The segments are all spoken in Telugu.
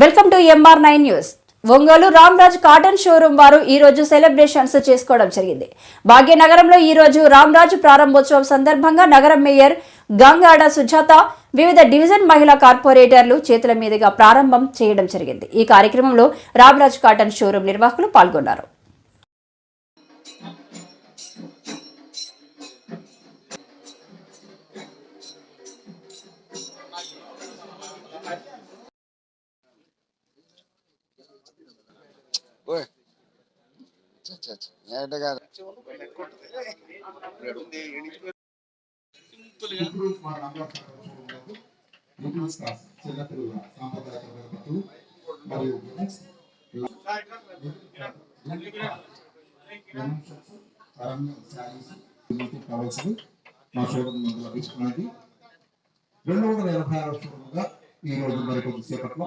Welcome to M R nine news. Ongole Ramraj cotton showroom వారు ఈ రోజు సెలబ్రేషన్స్ చేసుకోవడం జరిగింది. భాగ్యనగరంలో ఈ రోజు రామ్రాజ్ ప్రారంభోత్సవం సందర్భంగా నగరం మేయర్ గంగాడ సుజాత వివిధ డివిజన్ మహిళా కార్పొరేటర్లు చేతుల మీదుగా ప్రారంభం చేయడం జరిగింది. ఈ కార్యక్రమంలో రామ్రాజ్ కాటన్ షోరూం నిర్వాహకులు పాల్గొన్నారు. అరంగం శారీస్ మీకు కావాల్సింది మా షోరూమ్ నందు రెండు వందల ఎనభై ఈ రోజు మరి కొద్దిసేపట్లో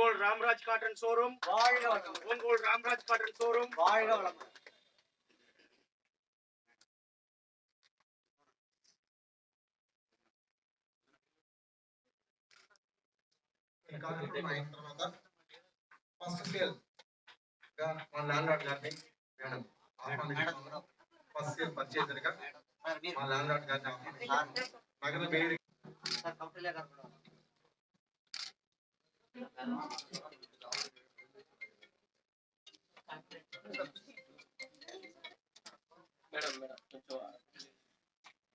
Ongole Ramraj cotton showroom Ongole Ramraj cotton showroom ఈ కార్యక్రమం అయిన తర్వాత ఫస్ట్ సేల్ గా మా ల్యాండ్ లార్డ్ గారిని మేము ఆహ్వానిస్తున్నాము ఫస్ట్ సేల్ పర్చేజర్ గా మా ల్యాండ్ లార్డ్ గారిని ఆహ్వానిస్తున్నాము నగర మేయర్ మేడం మేడం కొంచెం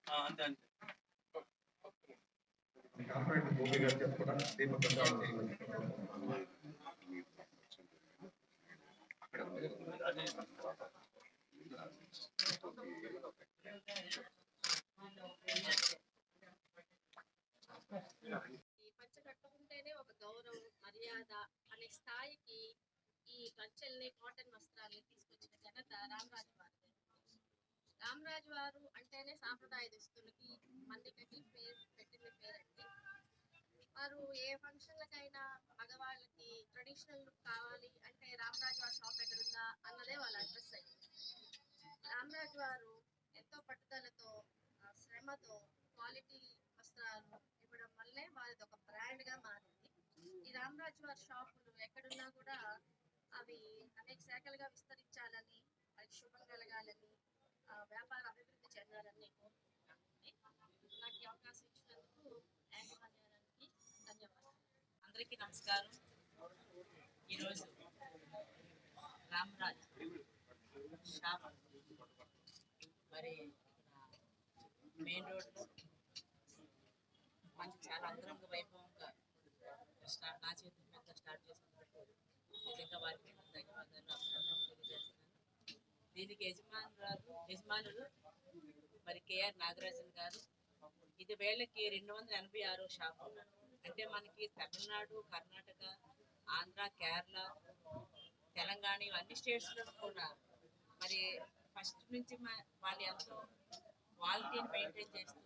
ఆ, అంతే అంతే కార్పొరేటర్ భూమి గారి చేత కూడా దీప ప్రజాలు ఒక గౌరవం మర్యాద అనే స్థాయికి ఈ పంచల్ని కాటన్ వస్త్రాల్ని తీసుకొచ్చిన ఘనత రామరాజు వారిది. రామరాజు వారు అంటేనే సాంప్రదాయ దుస్తులకి మన్నికకి పేరు పెట్టిన పేరండి. వారు ఏ ఫంక్షన్లకైనా మగవాళ్ళకి ట్రెడిషనల్ లుక్ కావాలి అంటే రామరాజు వారి షాప్ ఎక్కడుందా అన్నదే వాళ్ళ అడ్రస్ అయింది రామరాజు వారు ఎంతో పట్టుదలతో శ్రమతో క్వాలిటీ వస్త్రాలు ఇవ్వడం వల్లే వారిది ఒక రామరాజు వారి షాపులు ఎక్కడున్నా కూడా అవి అనేక శాఖలుగా విస్తరించాలని అది శుభం కలగాలని వ్యాపార అభివృద్ధి చెందాలని కోరుకుంటున్నాను నాకు ఈ అవకాశం ఇచ్చినందుకు ధన్యవాదాలు. అందరికీ నమస్కారం. ఈరోజు రామరాజు షాప్ మరి మెయిన్ రోడ్లో మంచి చాలా అంగరంగ వైభవంగా స్టార్ట్ నా చేతి మీద స్టార్ట్ చేసినందుకు నిజంగా వారికి ధన్యవాదాలు అభినందనలు తెలియజేస్తున్నాను. దీనికి యజమానురాలు యజమానులు మరి కేఆర్ నాగరాజన్ గారు ఇది వేళకి రెండు వందల ఎనభై ఆరో షాపు అంటే మనకి తమిళనాడు కర్ణాటక ఆంధ్ర కేరళ తెలంగాణ ఇవన్నీ స్టేట్స్లో కూడా మరి ఫస్ట్ నుంచి మా- వాళ్ళు ఎంతో క్వాలిటీని మెయింటైన్ చేస్తూ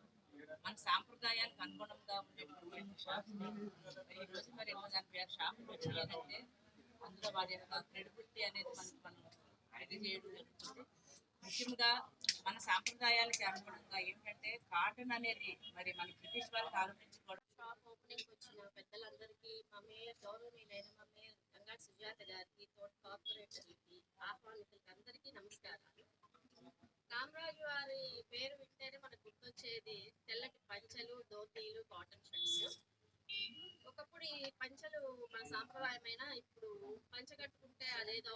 మన సాంప్రదాయానికి అనుగుణంగా ఉండేటువంటి షాప్స్ మరి ఈరోజు మరి ఎనిమిది ఎనభై ఆరు షాపులు వచ్చినాయంటే అందులో వారి యొక్క క్రెడిబిలిటీ అనేది మనకి మనం ఇది చేయడం జరుగుతుంది. ముఖ్యంగా మన సాంప్రదాయాలకి అనుగుణంగా ఏంటంటే కాటన్ అనేది మరి మన బ్రిటిష్ వాళ్ళకి ఆలోచించుకోవడం షాప్ ఓపెనింగ్ వచ్చిన పెద్దలందరికీ మా మేయర్ గౌరవనీయులైన మా మేయర్ గంగా సుజాత గారికి తోట కార్పొరేటర్లకి ఆహ్వానితులకి అందరికీ నమస్కారాలు. కామరాజు వారి పేరు అంటేనే మనకు గుర్తొచ్చేది తెల్లటి పంచలు ధోతీలు కాటన్ షర్ట్స్ ఒకప్పుడు ఈ పంచలు మన సాంప్రదాయమైన ఇప్పుడు పంచ కట్టుకుంటే అదేదో